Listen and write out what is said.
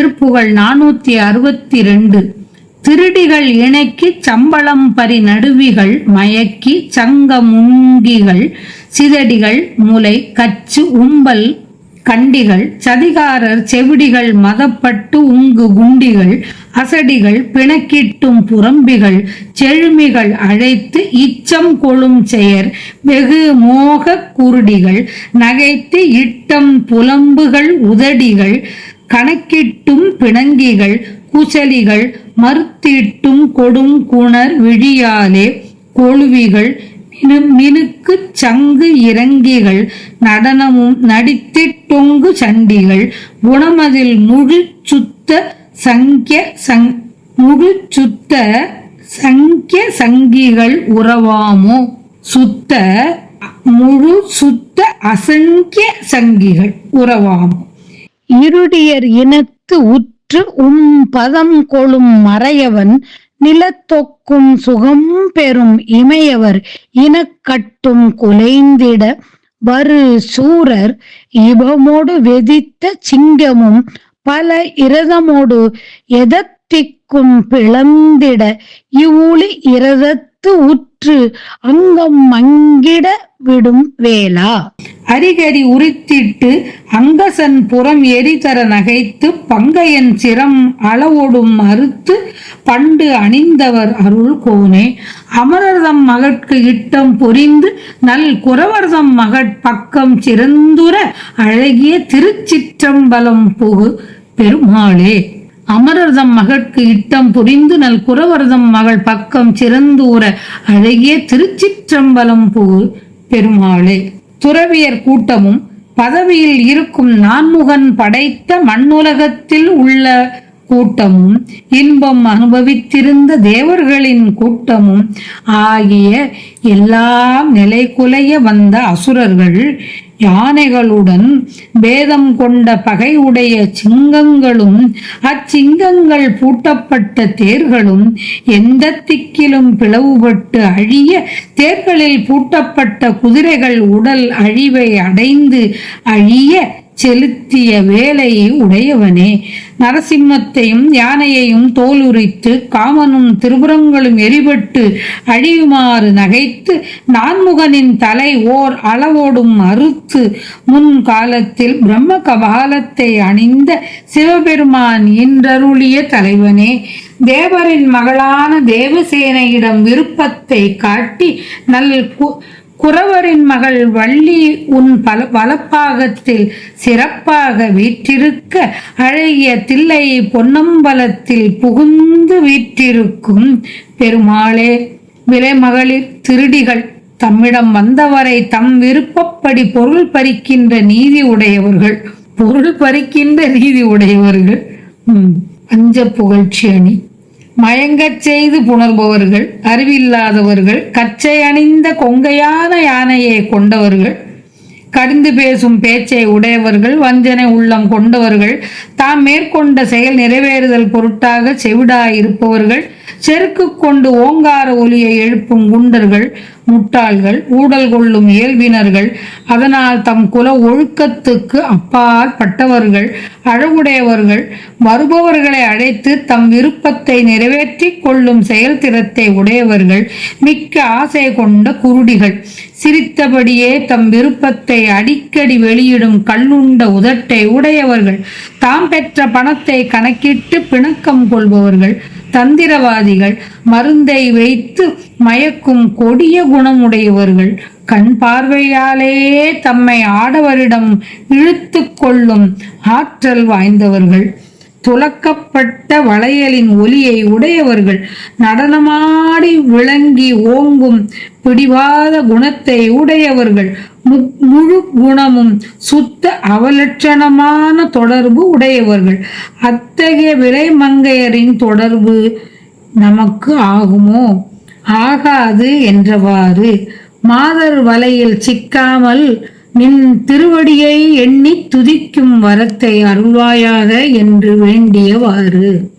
திருப்புகழ் நானூத்தி அறுபத்தி ரெண்டு திருடிகள் இணைக்கு சம்பளம் பரி நடுவிகள் மயக்கி சங்க முங்கிகள். சிதடிகள் முலை கச்சு உம்பல் கண்டிகள். சதிகாரர் செவிடிகள் மதப்பட்டு உங்கு குண்டிகள். அசடிகள் பிணக்கிட்டும் புறம்பிகள் செழுமிகள் அழைத்து இச்சம் கொழும் செயர். வெகு மோக குருடிகள். நகைத்து இட்டம் புலம்புகள் உதடிகள். கணக்கிட்டும் பிணங்கிகள் குசலிகள் மறுத்திட்டும் கொடும் குணர் விழியாலே கொழுவிகள் மினுக்கு சங்கு இறங்கிகள் நடனமும் நடித்திட்டொங்கு சண்டிகள் குணமதில் முழு சுத்த சங்கிய சங் முழு சுத்த சங்கிய சங்கிகள் உறவாமோ? சுத்த முழு சுத்த அசங்கிய சங்கிகள் உறவாமோ? இருடியர் இனத்து உற்று உம் பதம் கொளும் மறையவன் நிலத்தொக்கும் சுகம் பெறும் இமையவர் இனக்கட்டும் குலைந்திட வரு சூரர் இபமோடு வெதித்த சிங்கமும் பல இரதமோடு எதத்திக்கும் பிளந்திட இவ்வூழி இரதத்து உற்று அங்கம் மங்கிட விடும் வேளா. அரிகரி உரித்திட்டு அங்கசன் புறம் எரிதர நகைத்து பங்கையன் சிரம் அளவோடும் அறுத்து பண்டு அணிந்தவர் அருள் கோனே. அமரர்தம் மகட்கு இட்டம் பொரிந்து நல் குறவர்தம் மகட் பக்கம் சிறந்துர அழகிய திருச்சிற்றம்பலம் புகு பெருமாளே. அமரர்தம் மகட்கு இட்டம் புரிந்து நல் குரவரதம் மகள் பக்கம் சிறந்தூர அழகிய திருச்சிற்றம்பலம் பூ பெருமாளே. துறவியர் கூட்டமும் பதவியில் இருக்கும் நான்முகன் படைத்த மண்ணுலகத்தில் உள்ள கூட்டமும் இன்பம் அனுபவித்திருந்த தேவர்களின் கூட்டமும் ஆகிய எல்லாம் நிலைகுலைய வந்த அசுரர்கள் யானைகளுடன் பேதம் கொண்ட பகை உடைய சிங்கங்களும் அச்சிங்கங்கள் பூட்டப்பட்ட தேர்களும் எந்த திக்கிலும் பிளவுபட்டு அழிய தேர்களில் பூட்டப்பட்ட குதிரைகள் உடல் அழிவை அடைந்து அழிய செலுத்திய வேலை உடையவனே. நரசிம்மத்தையும் யானையையும் தோல் உரித்து காமனும் திருபுறங்களும் எரிபட்டு அழியுமாறு நகைத்து நான்முகனின் தலை ஓர் அளவோடும் அறுத்து முன் காலத்தில் பிரம்ம கபாலத்தை அணிந்த சிவபெருமான் இன்றருளிய தலைவனே தேவரின் மகளான தேவசேனையிடம் விருப்பத்தை காட்டி நல் குறவரின் மகள் வள்ளி உன் பல வலப்பாகத்தில் சிறப்பாக வீற்றிருக்க அழகிய தில்லை பொன்னம்பலத்தில் புகுந்து வீற்றிருக்கும் பெருமாளே விலைமகளிர் திருடிகள் தம்மிடம் வந்தவரை தம் விருப்பப்படி பொருள் பறிக்கின்ற நீதி உடையவர்கள். பொருள் பறிக்கின்ற நீதி உடையவர்கள். உம் பஞ்ச புகழ்ச்சி அணி. மயங்கச் செய்து புணர்பவர்கள் அறிவில்லாதவர்கள் கச்சை அணிந்த கொங்கையான யானையை கொண்டவர்கள் கடிந்து பேசும் பேச்சை உடையவர்கள் வஞ்சனை உள்ளம் கொண்டவர்கள் தாம் மேற்கொண்ட செயல் நிறைவேறுதல் பொருட்டாக செவிடாயிருப்பவர்கள் செருக்கு கொண்டு ஓங்கார ஒலியை எழுப்பும் குண்டர்கள் முட்டாள்கள் ஊடல் கொள்ளும் இயல்பினர்கள் அதனால் தம் குல ஒழுக்கத்துக்கு அப்பாற்பட்டவர்கள் அழகுடையவர்கள் வருபவர்களை அழைத்து தம் விருப்பத்தை நிறைவேற்றிக் கொள்ளும் செயல்திறத்தை உடையவர்கள் மிக்க ஆசை கொண்ட குருடிகள். சிரித்தபடியே தம் விருப்பத்தை அடிக்கடி வெளியிடும் கல்லுண்ட உதட்டை உடையவர்கள். தாம் பெற்ற பணத்தை கணக்கிட்டு பிணக்கம் கொள்பவர்கள். தந்திரவாதிகள் மருந்தை வைத்து மயக்கும் கொடிய குணமுடையவர்கள் கண் பார்வையாலேயே தம்மை ஆடவரிடம் இழுத்து கொள்ளும் ஆற்றல் வாய்ந்தவர்கள். துலக்கப்பட்ட வளையலின் ஒலியை உடையவர்கள் நடனமாடி விளங்கி ஓங்கும் பிடிவாத குணத்தை உடையவர்கள் மு- முழு குணமும் சுத்த அவலட்சணமான தொடர்பு உடையவர்கள். அத்தகைய விலை மங்கையரின் தொடர்பு நமக்கு ஆகுமோ? ஆகாது என்றவாறு. மாதர் வலையில் சிக்காமல் நின் திருவடியை எண்ணித் துதிக்கும் வரத்தை அருள்வாயாக என்று வேண்டியவாறு.